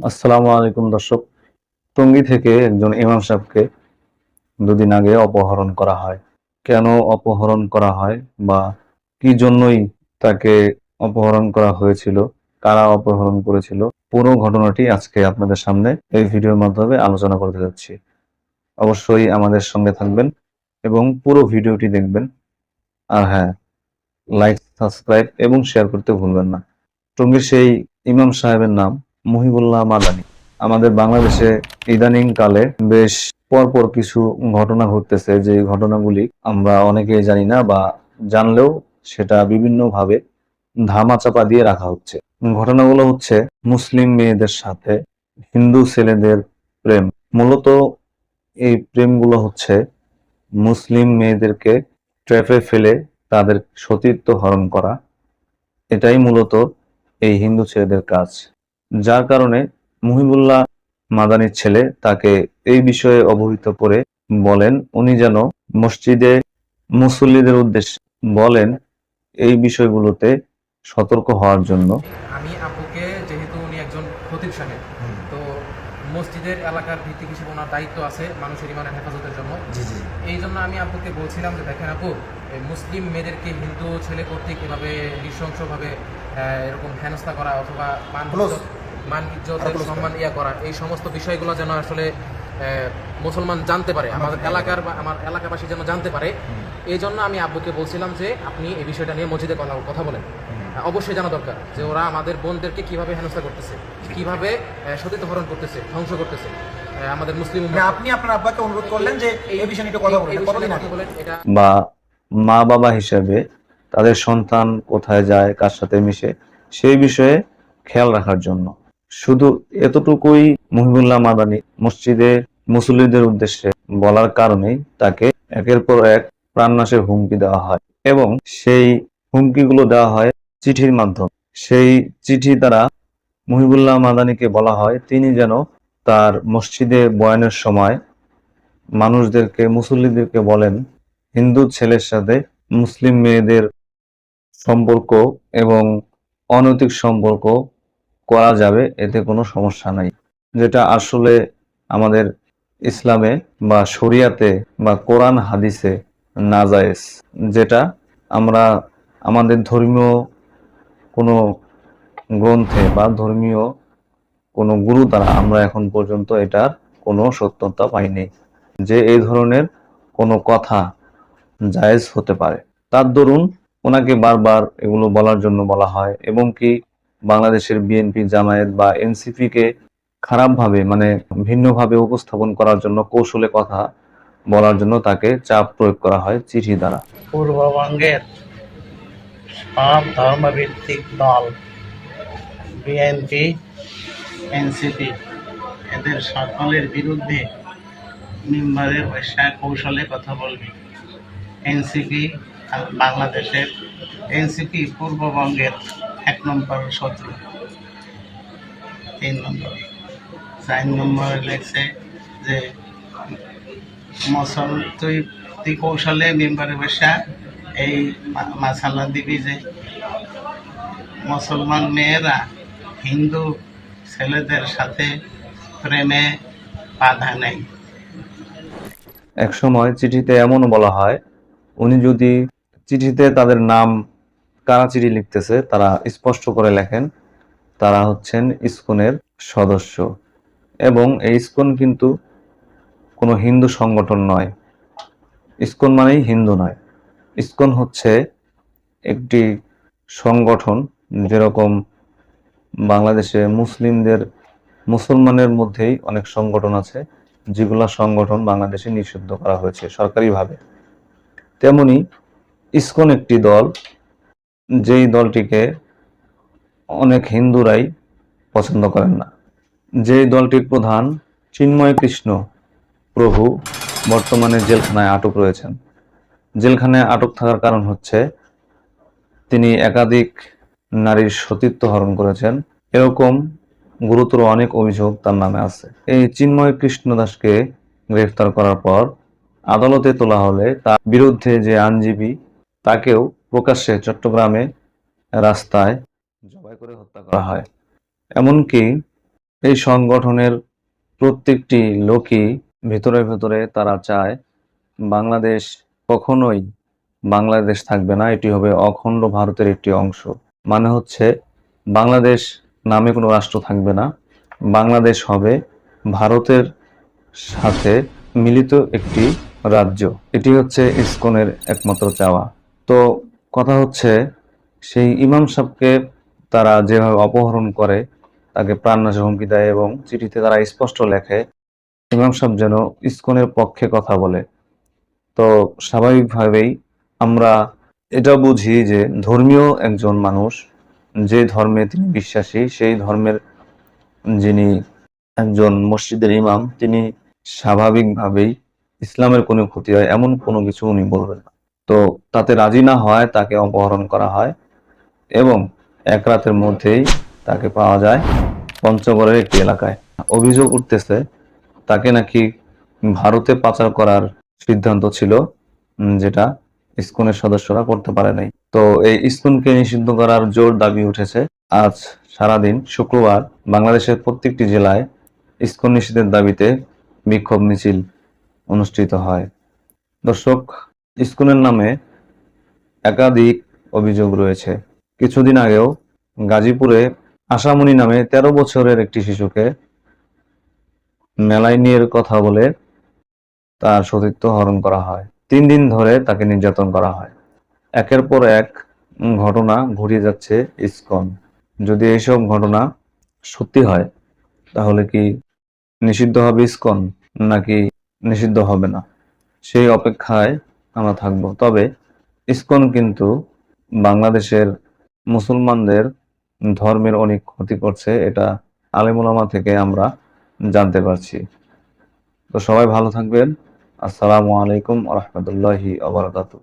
আসসালামু আলাইকুম দর্শক। টঙ্গী থেকে একজন ইমাম সাহেবকে দুদিন আগে অপহরণ করা হয়। কেন অপহরণ করা হয় বা কি জন্যই তাকে অপহরণ করা হয়েছিল, কারা অপহরণ করেছিল, পুরো ঘটনাটি আজকে আপনাদের সামনে এই ভিডিওর মাধ্যমে আলোচনা করতে যাচ্ছি। অবশ্যই আমাদের সঙ্গে থাকবেন এবং পুরো ভিডিওটি দেখবেন। আর হ্যাঁ লাইক সাবস্ক্রাইব এবং শেয়ার করতে ভুলবেন না। টঙ্গীর সেই ইমাম সাহেবের নাম মুহিবুল্লাহ মাদানি। আমাদের বাংলাদেশে ইদানিং কালে বেশ পরপর কিছু ঘটনা ঘটতেছে, যে ঘটনাগুলি আমরা অনেকেই জানি না বা জানলেও সেটা বিভিন্নভাবে ধামাচাপা দিয়ে রাখা হচ্ছে। ঘটনাগুলো হচ্ছে মুসলিম মেয়েদের সাথে হিন্দু ছেলেদের প্রেম। মূলত এই প্রেমগুলো হচ্ছে মুসলিম মেয়েদেরকে ট্র্যাপে ফেলে তাদের সতীত্ব হরণ করা। এটাই মূলত এই হিন্দু ছেলেদের কাজ। যার কারণে মুহিবুল্লাহ মাদানির ছেলে তাকে এই বিষয়ে অবহিত করে বলেন উনি যেন মসজিদে মুসল্লিদের উদ্দেশ্যে বলেন এই বিষয়গুলোতে সতর্ক হওয়ার জন্য। আমি আব্বুকে যেহেতু উনি একজন খতিব সাহেব তো মসজিদের এলাকার ভিত্তিক হিসেবে ওনার দায়িত্ব আছে মানুষের ইমানের হেফাজতের জন্য? জি জি। এই জন্য আমি আব্বুকে বলছিলাম যে দেখেন আপু মুসলিম মেয়েদেরকে হিন্দু ছেলে কর্তৃক এভাবে নৃশংসভাবে এরকম হেনস্থা করা অথবা মান. ইজ্জত- মান ইজ্জতের সম্মান ইয়া করা এই সমস্ত বিষয়গুলো যেন আসলে আহ, মুসলমান জানতে পারে আমাদের এলাকার বা আমার এলাকাবাসী যেন জানতে পারে। এই জন্য আমি আব্বুকে বলছিলাম যে আপনি এই বিষয়টা নিয়ে মসজিদে কথা কথা বলেন। অবশ্যই জানা দরকার যে ওরা আমাদের বোনদেরকে কীভাবে হেনস্থা করতেছে কীভাবে আহ, সতীত্ব হরণ করতেছে ধ্বংস করতেছে। আহ, আমাদের মুসলিম মানে আপনি আপনার আব্বাকে অনুরোধ করলেন যে এই বিষয়ে নিয়ে একটু কথা বলেন এটা বা মা বাবা হিসেবে তাদের সন্তান কোথায় যায় কার সাথে মিশে সেই বিষয়ে খেয়াল রাখার জন্য। শুধু এতটুকুই মুহিবুল্লাহ মাদানি মসজিদে মুসল্লিদের উদ্দেশ্যে বলার কারণেই তাকে একের পর এক প্রাণনাশের হুমকি দেওয়া হয় এবং সেই হুমকিগুলো দেওয়া হয় চিঠির মাধ্যমে। সেই চিঠি দ্বারা মুহিবুল্লাহ মাদানিকে বলা হয়, তিনি যেন তার মসজিদে বয়ানের সময় মানুষদেরকে, মুসল্লিদেরকে বলেন, হিন্দু ছেলের সাথে মুসলিম মেয়েদের সম্পর্ক এবং অনৈতিক সম্পর্ক করা যাবে, এতে কোনো সমস্যা নাই। যেটা আসলে আমাদের ইসলামে বা শরিয়াতে বা কোরআন হাদিসে নাজায়েজ। যেটা আমরা আমাদের ধর্মীয় কোনো গ্রন্থে বা ধর্মীয় কোনো গুরু দ্বারা আমরা এখন পর্যন্ত এটার কোনো সত্যতা পাইনি। যে এই ধরনের কোনো কথা জায়েজ হতে পারে। তার দরুন ওনাকে বারবার এগুলো বলার জন্য বলা হয়, এবং কি বাংলাদেশের বিএনপি জামায়াত বা এনসিপি কে খারাপভাবে মানে ভিন্নভাবে উপস্থাপন করার জন্য, কৌশলে কথা বলার জন্য তাকে চাপ প্রয়োগ করা হয় চিঠি দ্বারা। পূর্ববঙ্গের সব ধর্মভিত্তিক দল বিএনপি এনসিপি এদের সকলের বিরুদ্ধে মিম্বারের বৈশা কৌশলে কথা বলবে। এনসিপি বাংলাদেশের এনসিপি পূর্ববঙ্গের এক নম্বর শত্রু। তিন নম্বর। চার নম্বরে লেখছে যে মসল তুই তুই কৌশলে মেম্বারে বসা, এই মা- মাসালা দিবি যে মুসলমান মেয়েরা হিন্দু ছেলেদের সাথে প্রেমে বাধা নেই। এক সময় চিঠিতে এমন বলা হয়, উনি যদি চিঠিতে তাদের নাম কারা চিঠি লিখতেছে, তারা স্পষ্ট করে লেখেন, তারা হচ্ছেন ইসকনের সদস্য। এবং এই ইসকন কিন্তু কোনো হিন্দু সংগঠন নয়। ইসকন মানেই হিন্দু নয়। ইসকন হচ্ছে একটি সংগঠন যেরকম বাংলাদেশে মুসলিমদের, মুসলমানের মধ্যেই অনেক সংগঠন আছে, যেগুলা সংগঠন বাংলাদেশে নিষিদ্ধ করা হয়েছে সরকারিভাবে। তেমনি ইসকন একটি দল যেই দলটিকে অনেক হিন্দুরাই পছন্দ করেন না। যেই দলটির প্রধান চিন্ময় কৃষ্ণ প্রভু বর্তমানে জেলখানায় আটক রয়েছেন। জেলখানায় আটক থাকার কারণ হচ্ছে তিনি একাধিক নারীর সতীত্ব হরণ করেছেন। এরকম গুরুতর অনেক অভিযোগ তার নামে আছে। এই চিন্ময় কৃষ্ণ দাসকে গ্রেফতার করার পর আদালতে তোলা হলে তার বিরুদ্ধে যে আইনজীবী তাকেও প্রকাশ্যে চট্টগ্রামে রাস্তায় জবাই করে হত্যা করা হয়। এমনকি এই সংগঠনের প্রত্যেকটি লোকই ভেতরে ভেতরে তারা চায়, বাংলাদেশ কখনোই বাংলাদেশ থাকবে না, এটি হবে অখণ্ড ভারতের একটি অংশ। মানে হচ্ছে, বাংলাদেশ নামে কোনো রাষ্ট্র থাকবে না, বাংলাদেশ হবে ভারতের সাথে মিলিত একটি রাজ্য। এটি হচ্ছে ইসকনের একমাত্র চাওয়া। তো কথা হচ্ছে, সেই ইমাম সাহেবকে তারা যেভাবে অপহরণ করে, তাকে প্রাণনাশে হুমকি দেয় এবং চিঠিতে তারা স্পষ্ট লেখে, ইমাম সাহেব যেন ইসকনের পক্ষে কথা বলে। তো স্বাভাবিকভাবেই আমরা এটা বুঝি যে ধর্মীয় একজন মানুষ, যে ধর্মে তিনি বিশ্বাসী, সেই ধর্মের যিনি একজন মসজিদের ইমাম, তিনি স্বাভাবিকভাবেই ইসলামের কোনো ক্ষতি হয়, এমন কোনো কিছু উনি বলবেন না। তো তাতে রাজি না হয়, তাকে অপহরণ করা হয় এবং এক রাতের মধ্যেই তাকে পাওয়া যায় পঞ্চগড়ের একটি এলাকায়। অভিযোগ উঠতেছে তাকে নাকি ভারতে পাচার করার সিদ্ধান্ত ছিল যেটা ইসকনের সদস্যরা করতে পারে নাই। তো এই ইসকনকে নিষিদ্ধ করার জোর দাবি উঠেছে। আজ সারাদিন শুক্রবার বাংলাদেশের প্রত্যেকটি জেলায় ইসকন নিষিদ্ধের দাবিতে বিক্ষোভ মিছিল অনুষ্ঠিত হয়। দর্শক ইসকনের নামে একাধিক অভিযোগ রয়েছে। কিছুদিন আগেও গাজীপুরে আশামণি নামে তেরো বছরের একটি শিশুকে মেলায় নিয়ে কথা বলে তার সতীত্ব হরণ করা হয়। তিন দিন ধরে তাকে নির্যাতন করা হয়। একের পর এক ঘটনা ঘুরিয়ে যাচ্ছে ইসকন। যদি এইসব ঘটনা সত্যি হয়, তাহলে কি নিষিদ্ধ হবে ইসকন, নাকি নিষিদ্ধ হবে না? সেই অপেক্ষায় আমরা থাকব। তবে ইস্কন কিন্তু বাংলাদেশের মুসলমানদের ধর্মের অনেক ক্ষতি করছে, এটা আলেমুলামা থেকে আমরা জানতে পারছি। তো সবাই ভালো থাকবেন। আসসালামু আলাইকুম রহমতুল্লাহি আবরকাত